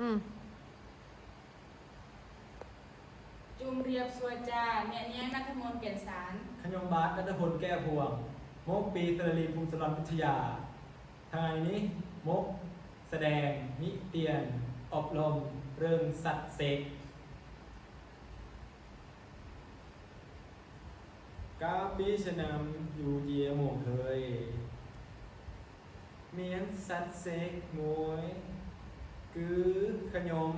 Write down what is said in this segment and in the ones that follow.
อืมจุมเรียบสวยจาเมียเนี้ยนัทมน์เกียรสารขยมบาสนัทพลแก้วพวงมกปีเตอรีภูมิสลันวิทยา ทางนี้มกแสดงนิเตียน อบรม เรื่องสัตว์เสกกาปีชนำอยู่เยียหมงเคย เมียนสัตว์เสกมวย คือขยม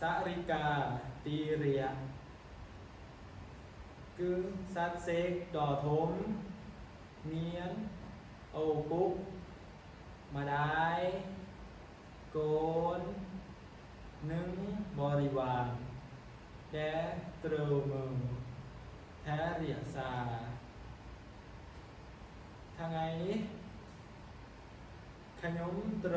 สาริกา ตีเรียกึ้งซัดเซกดอทมเนียน โอปุ๊กมาได้โกนนึ่งบริวารแดเตรมือแทเรียซาทางไงขยมเตร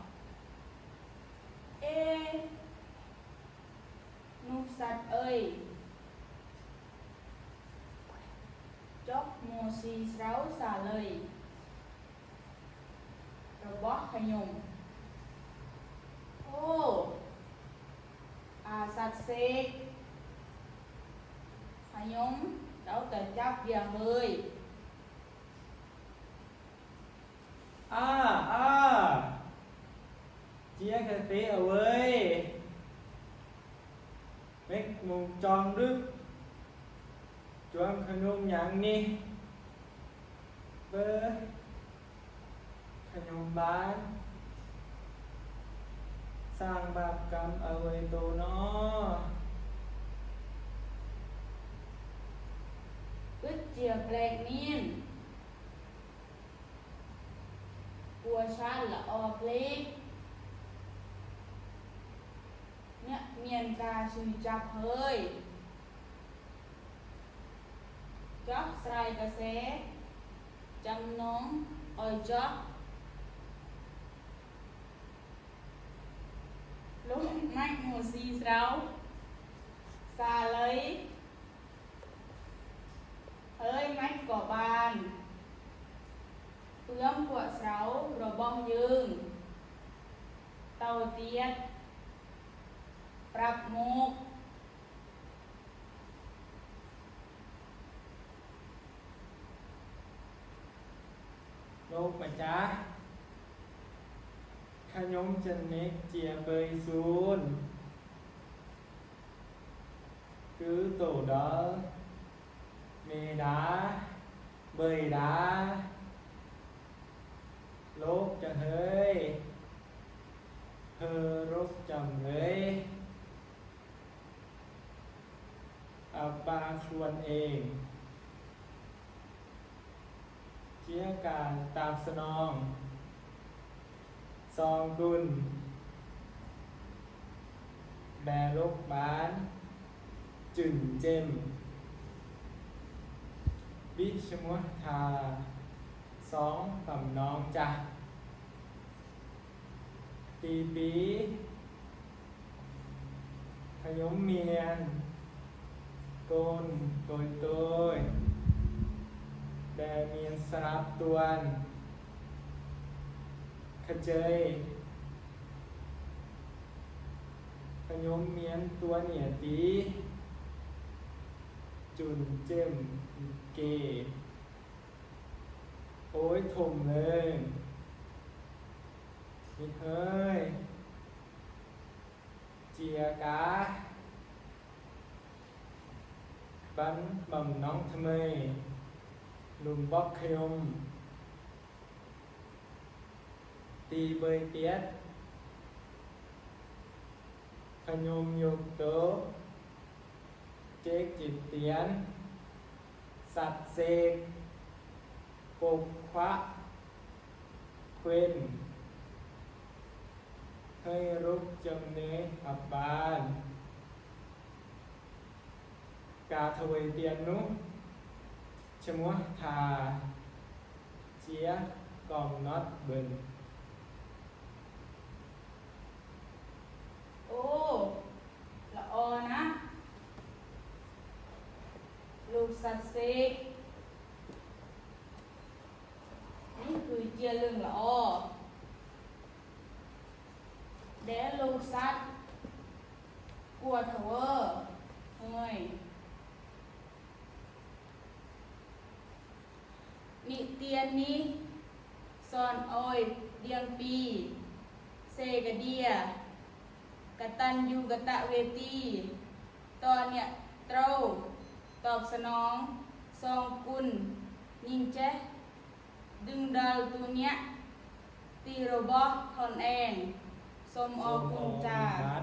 นุกสัตว์เอ้ยจอกโมซีเสาสาเลยระบอกขยมโอ้อาสัตว์เซกขยมเราแต่จับเดียวเลย À, à Chia cà phê ở ơi Choang khăn nông nhãn đi Bơ Khăn nông bán Sang bạc cầm ở ơi tổ nó อึดเจียแปลกเนียนกัว ชันละออกล็กเนี่ยเมียนกาชุยจับเฮ้ยจับใส่กระแสจำน้องอ้อยจับลงไม่หมูซีเสาซาเลย เอ้ยไม้ก่อบานเพื่อมกวดเกปะจ๊ขยมจันเนกเจียเบยซูน cứ tổ đó mê đá bơi ดาลบจะเฮยเฮรบจำเฮยอาบบาครวนเอง เชี่ย การตามสนอง ซองกุล แบลกบาน จึนเจมบิชมุทาสองสำน้องจ้ะปีปีขยมเมียนโกนโกยโตย แดเมียนสรับตัวนขเจยขยมเมียนตัวเหนียตีจุนเจมเกโอ้ยถมเลยนี่เฮ้ยเจียกา bắn mầm nóng thơm mê របស់ខ្ញុំទី3ទៀតខ្ញុំយកទៅជែកជាទៀនសັດសេកពុកខ្វាក់ខ្វេនហើយរូបចំណេះអបានការធ្វើទៀននោះาเจียกองน็อตเบินโอ้ละออนะลูกสัตว์เซกนี่คือเจียเรื่องละออเดยวลูกสัตว์กลัวเถอะเวอร์เฮ้ย นิเตียนนี้ซอนออยเดียงปีเซกเดียกตัญญูกตะเวทีตอนเนี่ยเตราตอบสนองซองกุลยิงแจ๊ดึงดาวตัวเนี้ยตีโรบอทอนแองสมออกุญจาจา